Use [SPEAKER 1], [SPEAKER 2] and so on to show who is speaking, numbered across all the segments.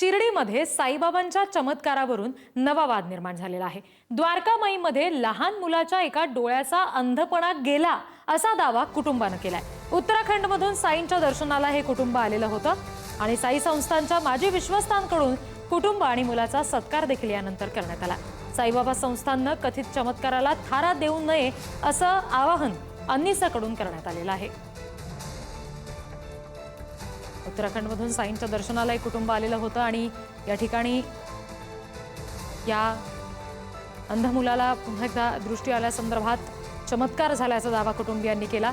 [SPEAKER 1] शिर्डीमध्ये साईबाबांच्या चमत्कारावरून नवा वाद निर्माण झालेला आहे. द्वारकामाईमध्ये लहान मुलाच्या एका डोळ्याचा अंधपणा गेला असा दावा कुटुंबानं केलाय. उत्तराखंडमधून साईंच्या दर्शनाला हे कुटुंब आलेलं होतं आणि साई संस्थांच्या माजी विश्वस्तांकडून कुटुंब आणि मुलाचा सत्कार देखील यानंतर करण्यात आला. साईबाबा संस्थांनं कथित चमत्काराला थारा देऊ नये असं आवाहन अन्निसाकडून करण्यात आलेलं आहे. उत्तराखंडमधून साईंच्या दर्शनाला एक कुटुंब आलेलं होतं आणि या ठिकाणी या अंध मुलाला पुन्हा एकदा दृष्टी आल्यासंदर्भात चमत्कार झाल्याचा दावा कुटुंबियांनी केला.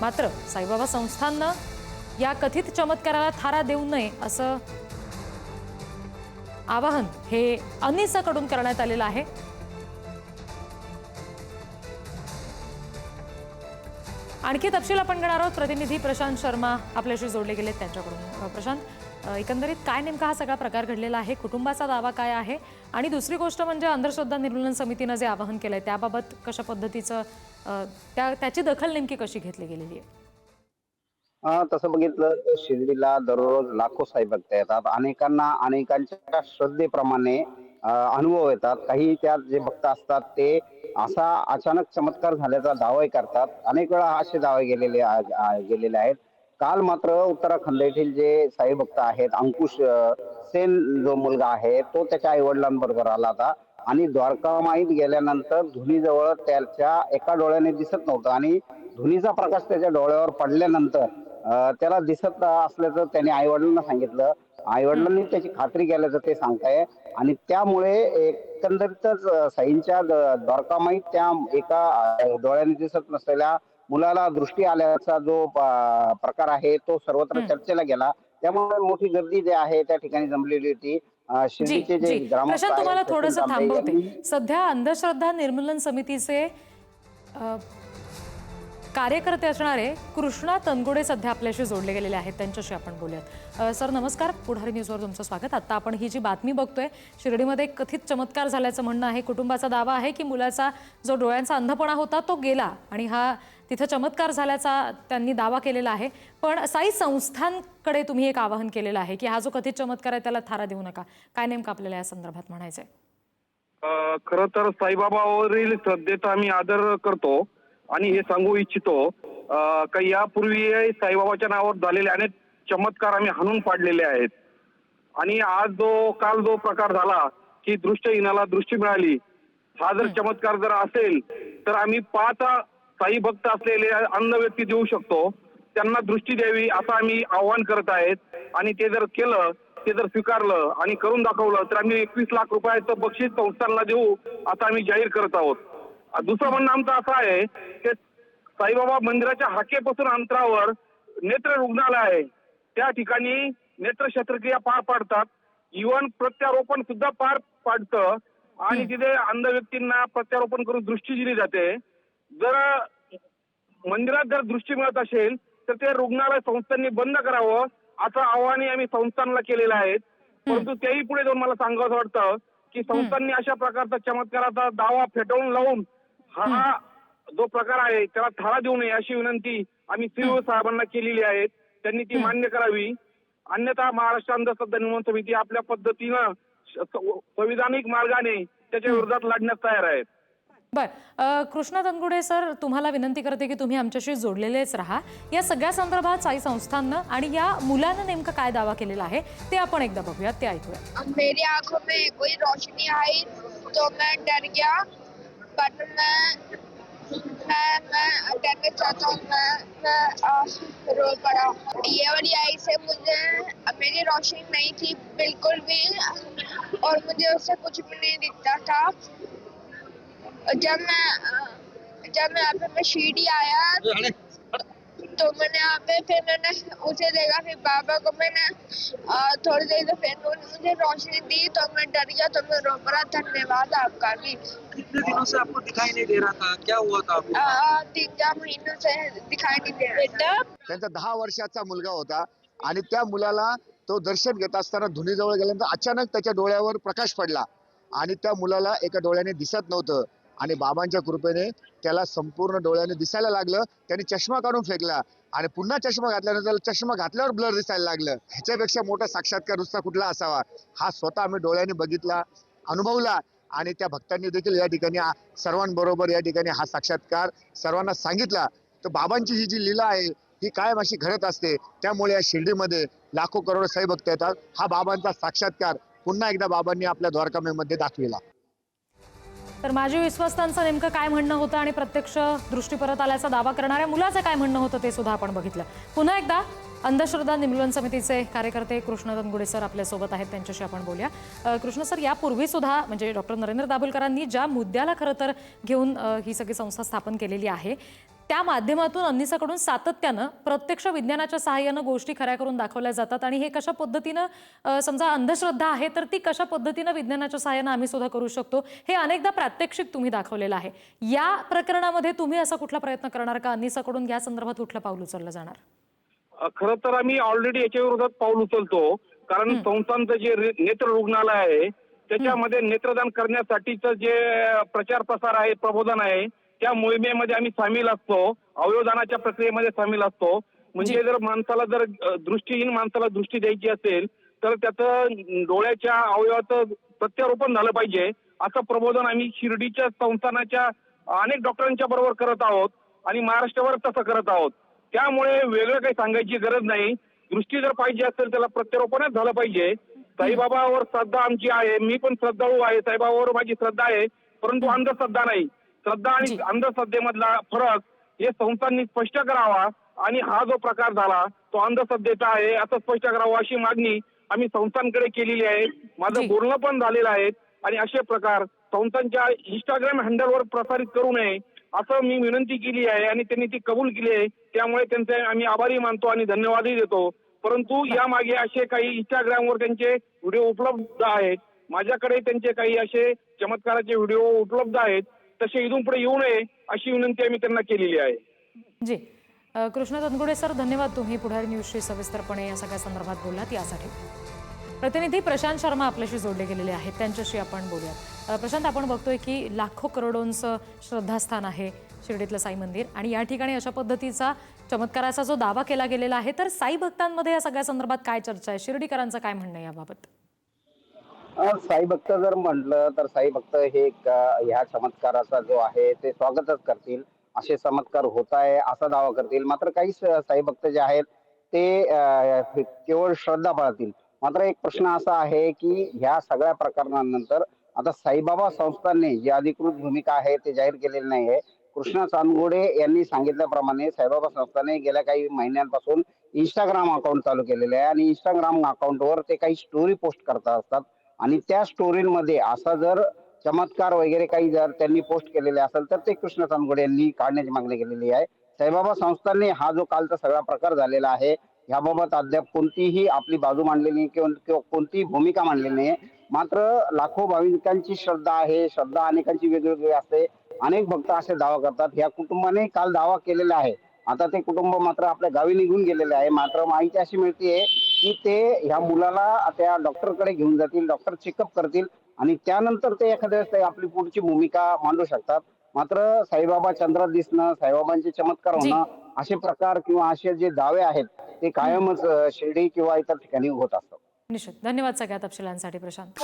[SPEAKER 1] मात्र साईबाबा संस्थांनं या कथित चमत्काराला थारा देऊ नये असं आवाहन हे अनिसाकडून करण्यात आलेलं आहे. आणखी तपशील आपण घेणार आहोत. प्रतिनिधी प्रशांत शर्मा आपल्याशी जोडले गेलेत त्यांच्याकडून. प्रशांत एकंदरीत काय नेमका हा सगळा प्रकार घडलेला आहे? कुटुंबाचा दावा काय आहे? आणि दुसरी गोष्ट म्हणजे अंधश्रद्धा निर्मूलन समितीनं जे आवाहन केलंय त्याबाबत कशा पद्धतीचं त्या त्याची दखल नेमकी कशी घेतली गेलेली आहे?
[SPEAKER 2] अं, तसं बघितलं तर शिर्डीला दररोज लाखो साहेब भक्त येतात. अनेकांना अनेकांच्या श्रद्धेप्रमाणे अनुभव येतात. काही त्यात जे भक्त असतात ते असा अचानक चमत्कार झाल्याचा दावाही करतात. अनेक वेळा असे दावे गेलेले गेलेले आहेत. काल मात्र उत्तराखंड येथील जे साई भक्त आहेत अंकुश सेन जो मुलगा आहे तो त्याच्या आई वडिलांबरोबर आला होता. आणि द्वारकामाईत गेल्यानंतर धुनीजवळ त्याच्या एका डोळ्याने दिसत नव्हतं. आणि धुनीचा प्रकाश त्याच्या डोळ्यावर पडल्यानंतर त्याला दिसत असल्याचं त्याने आई वडिलांना सांगितलं. आई वडिलांनी त्याची खात्री केल्याचं ते सांगताय. आणि त्यामुळे एकंदरीतच साईंच्या द- द्वारकामाईत त्या एका डोळ्याने दिसत नसलेल्या मुलाला दृष्टी आल्याचा जो प्रकार आहे तो सर्वत्र. चर्चेला गेला. त्यामुळे मोठी गर्दी जी आहे त्या ठिकाणी जमलेली होती. शिर्डीचे जे ग्रामस्थ
[SPEAKER 1] प्रशांत तुम्हाला थोडंसं थांबवते. सध्या अंधश्रद्धा निर्मूलन समितीचे कार्यकर्ते असणारे कृष्णा तनगुडे सध्या आपल्याशी जोडले गेलेले आहेत. त्यांच्याशी आपण बोलूयात. सर नमस्कार. पुढारी न्यूजवर तुमचं स्वागत. आता आपण ही जी बातमी बघतोय शिर्डीमध्ये कथित चमत्कार झाल्याचं म्हणणं आहे. कुटुंबाचा दावा आहे की मुलाचा जो डोळ्यांचा अंधपणा होता तो गेला आणि हा तिथं चमत्कार झाल्याचा त्यांनी दावा केलेला आहे. पण साई संस्थांकडे तुम्ही एक आवाहन केलेलं आहे की हा जो कथित चमत्कार आहे त्याला थारा देऊ नका. काय नेमकं आपल्याला या संदर्भात म्हणायचंय?
[SPEAKER 3] खरं तर साईबाबावरील श्रद्धेचा आम्ही आदर करतो. आणि हे सांगू इच्छितो का यापूर्वी साईबाबाच्या नावावर झालेले अनेक चमत्कार आम्ही हाणून पाडलेले आहेत. आणि आज जो काल जो प्रकार झाला की दृष्टहीनाला दृष्टी मिळाली हा जर चमत्कार जर असेल तर आम्ही पाच साई भक्त असलेले अंध व्यक्ती देऊ शकतो. त्यांना दृष्टी द्यावी असं आम्ही आव्हान करत आहेत. आणि ते जर केलं ते जर स्वीकारलं आणि करून दाखवलं तर आम्ही एकवीस लाख रुपयाचं बक्षीस संस्थांना देऊ असं आम्ही जाहीर करत आहोत. दुसरं म्हणणं आमचं असं आहे की साईबाबा मंदिराच्या हाकेपासून अंतरावर नेत्र रुग्णालय आहे. त्या ठिकाणी नेत्र शस्त्रक्रिया पार पाडतात. इव्हन प्रत्यारोपण सुद्धा पार पाडतं. आणि तिथे अंध व्यक्तींना प्रत्यारोपण करून दृष्टी दिली जाते. जर मंदिरात जर दृष्टी मिळत असेल तर ते रुग्णालय संस्थांनी बंद करावं असं आव्हानही आम्ही संस्थांना केलेलं आहे. परंतु तेही पुढे जाऊन मला सांगावं वाटतं की संस्थांनी अशा प्रकारचा चमत्काराचा दावा फेटाळून लावून हा जो प्रकार आहे त्याला थारा देऊ नये अशी विनंती आम्ही सीओ साहेबांना केलेली आहे. त्यांनी ती मान्य करावी. अन्यथा महाराष्ट्र अंधश्रद्धा निर्मूलन समिती आपल्या पद्धतीनं संविधानिक मार्गाने त्याच्या विरोधात लढण्यास तयार आहे
[SPEAKER 1] बर कृष्णा तनगुडे सर तुम्हाला विनंती करते की तुम्ही आमच्याशी जोडलेलेच राहा. या सगळ्या संदर्भात साई संस्थांनं आणि या मुलानं नेमका काय दावा केलेला आहे ते आपण एकदा बघूयात ते ऐकूया
[SPEAKER 4] मेरी आंखों में कोई रोशनी आई तो मैं डर गया. बट मैं मैं मैं डरने चाहता हूँ मैं मैं रोल पड़ा ये वाली आई से मुझे मेरी रोशनी नहीं थी बिल्कुल भी और मुझे उससे कुछ भी नहीं दिखता था जब मैं जब मैं यहाँ पे मैं सीढ़ी आया तो मैंने यहाँ पे फिर मैंने उसे देखा फिर बाबा को मैंने थोड़ी देर से फिर उन्होंने मुझे रोशनी दी तो मैं डर गया तो मैं रो पड़ा धन्यवाद आपका भी
[SPEAKER 5] कितने दिनों से आपको दिखाई नहीं दे रहा था क्या हुआ था आपको
[SPEAKER 4] तीन चार महीनों से दिखाई नहीं दे रहा था
[SPEAKER 6] त्यांचा दहा वर्षाचा मुलगा होता आणि त्या मुलाला तो दर्शन घेत असताना धुनीजवळ गेल्यानंतर अचानक त्याच्या डोळ्यावर प्रकाश पडला आणि त्या मुलाला एका डोळ्याने दिसत नव्हतं आणि बाबांच्या कृपेने त्याला संपूर्ण डोळ्याने दिसायला लागलं. त्याने चष्मा काढून फेकला. आणि पुन्हा चष्मा घातल्यानंतर चष्मा घातल्यावर ब्लर दिसायला लागलं. ह्याच्यापेक्षा मोठा साक्षात्कार दुसरा कुठला असावा? हा स्वतः आम्ही डोळ्याने बघितला अनुभवला. आणि त्या भक्तांनी देखील या ठिकाणी सर्वांबरोबर या ठिकाणी हा साक्षात्कार सर्वांना सांगितला. तर बाबांची ही जी लीला आहे ही कायम अशी घडत असते. त्यामुळे या शिर्डीमध्ये लाखो करोड साई भक्त येतात. हा बाबांचा साक्षात्कार पुन्हा एकदा बाबांनी आपल्या द्वारकामेमध्ये दाखविला.
[SPEAKER 1] तर माजी विश्वस्तांचं नेमकं काय म्हणणं होतं आणि प्रत्यक्ष दृष्टी परत आल्याचा दावा करणाऱ्या मुलाचं काय म्हणणं होतं ते सुद्धा आपण बघितलं. पुन्हा एकदा अंधश्रद्धा निर्मूलन समितीचे कार्यकर्ते कृष्ण दनगुडे सर आपल्यासोबत आहेत त्यांच्याशी आपण बोलूया. कृष्ण सर यापूर्वी सुद्धा म्हणजे डॉक्टर नरेंद्र दाभोलकरांनी ज्या मुद्द्याला खरं तर घेऊन ही सगळी संस्था स्थापन केलेली आहे त्या माध्यमातून अन्नीसाकडून सातत्यानं प्रत्यक्ष विज्ञानाच्या सहाय्यानं गोष्टी खऱ्या करून दाखवल्या जातात. आणि हे कशा पद्धतीनं समजा अंधश्रद्धा आहे तर ती कशा पद्धतीनं विज्ञानाच्या सहाय्यानं आम्ही सुद्धा करू शकतो? हे अनेकदा प्रात्यक्षिक तुम्ही दाखवलेलं आहे. या प्रकरणामध्ये तुम्ही असा कुठला प्रयत्न करणार का? अन्नीसाकडून या संदर्भात कुठलं पाऊल उचललं जाणार?
[SPEAKER 3] खरं तर आम्ही ऑलरेडी याच्या विरोधात पाऊल उचलतो. कारण संस्थांचं जे नेत्र रुग्णालय आहे त्याच्यामध्ये नेत्रदान करण्यासाठीचं जे प्रचार प्रसार आहे प्रबोधन आहे त्या मोहिमेमध्ये आम्ही सामील असतो. अवयवदानाच्या प्रक्रियेमध्ये सामील असतो. म्हणजे जर माणसाला जर दृष्टीहीन माणसाला दृष्टी द्यायची असेल तर त्याचं डोळ्याच्या अवयवाचं प्रत्यारोपण झालं पाहिजे. असं प्रबोधन आम्ही शिर्डीच्या संस्थानाच्या अनेक डॉक्टरांच्या बरोबर करत आहोत आणि महाराष्ट्रावर तसं करत आहोत. त्यामुळे वेगळं काही सांगायची गरज नाही. दृष्टी जर पाहिजे असेल त्याला प्रत्यारोपणच झालं पाहिजे. साईबाबावर श्रद्धा आमची आहे. मी पण श्रद्धाळू आहे. साईबाबावर माझी श्रद्धा आहे. परंतु अंधश्रद्धा नाही. श्रद्धा आणि. अंधश्रद्धेमधला फरक हे संस्थांनी स्पष्ट करावा आणि हा जो प्रकार झाला तो अंधश्रद्धेचा आहे असं स्पष्ट करावं अशी मागणी आम्ही संस्थांकडे केलेली आहे. माझं बोलणं पण झालेलं आहे आणि असे प्रकार संस्थांच्या इंस्टाग्राम हँडलवर प्रसारित करू नये असं मी विनंती केली आहे आणि त्यांनी ती कबूल केली आहे. त्यामुळे त्यांचे आम्ही आभारी मानतो आणि धन्यवादही देतो. परंतु यामागे असे काही इंस्टाग्रामवर त्यांचे व्हिडिओ उपलब्ध आहेत. माझ्याकडे त्यांचे काही असे चमत्काराचे व्हिडिओ उपलब्ध आहेत. तसे इथून पुढे येऊ नये अशी विनंती आम्ही त्यांना केलेली आहे.
[SPEAKER 1] जी. कृष्ण तनगुडे सर धन्यवाद. तुम्ही पुढारी न्यूजशी सविस्तरपणे या सगळ्या संदर्भात बोललात. यासाठी प्रतिनिधी प्रशांत शर्मा आपल्याशी जोडले गेलेले आहेत. त्यांच्याशी आपण बोलूयात. प्रशांत आपण बघतोय की लाखो करोडोंचं श्रद्धास्थान आहे शिर्डीतलं साई मंदिर आणि या ठिकाणी अशा पद्धतीचा चमत्काराचा जो दावा केला गेलेला आहे. तर साई भक्तांमध्ये या सगळ्या संदर्भात काय चर्चा आहे? शिर्डीकरांचं काय म्हणणं याबाबत?
[SPEAKER 2] साई भक्त जर म्हटलं तर साई भक्त हे एक, ह्या चमत्काराचा जो आहे ते स्वागतच करतील. असे चमत्कार होत आहे असा दावा करतील. मात्र काही स- साई भक्त जे आहेत ते केवळ श्रद्धा पाळतील. मात्र एक प्रश्न असा आहे की ह्या सगळ्या प्रकरणानंतर आता साईबाबा संस्थांनी जी अधिकृत भूमिका आहे ते जाहीर केलेली नाही आहे कृष्णा चांदगोडे यांनी सांगितल्याप्रमाणे साईबाबा संस्थाने गेल्या काही महिन्यांपासून इंस्टाग्राम अकाउंट चालू केलेले आहे आणि इंस्टाग्राम अकाउंटवर ते काही स्टोरी पोस्ट करत असतात. आणि त्या स्टोरीमध्ये असा जर चमत्कार वगैरे काही जर त्यांनी पोस्ट केलेले असेल तर ते कृष्ण चांदगोडे यांनी काढण्याची मागणी केलेली आहे. साईबाबा संस्थांनी हा जो कालचा सगळा प्रकार झालेला आहे याबाबत अद्याप कोणतीही आपली बाजू मांडलेली नाही किंवा कोणतीही भूमिका मांडलेली नाही. मात्र लाखो भाविकांची श्रद्धा आहे श्रद्धा अनेकांची वेगवेगळी असते. अनेक भक्त असे दावा करतात या कुटुंबाने काल दावा केलेला आहे. आता ते कुटुंब मात्र आपल्या गावी निघून गेलेले आहे. मात्र माहिती अशी मिळते की ते ह्या मुलाला त्या डॉक्टरकडे घेऊन जातील डॉक्टर चेकअप करतील आणि त्यानंतर ते एखाद्या आपली पुढची भूमिका मांडू शकतात. मात्र साईबाबा चंद्रात दिसणं साईबाबांचे चमत्कार. होणं असे प्रकार किंवा असे जे दावे आहेत ते कायमच शिर्डी किंवा इतर ठिकाणी होत असतात.
[SPEAKER 1] निश्चित. धन्यवाद सगळ्या तपशिलांसाठी प्रशांत.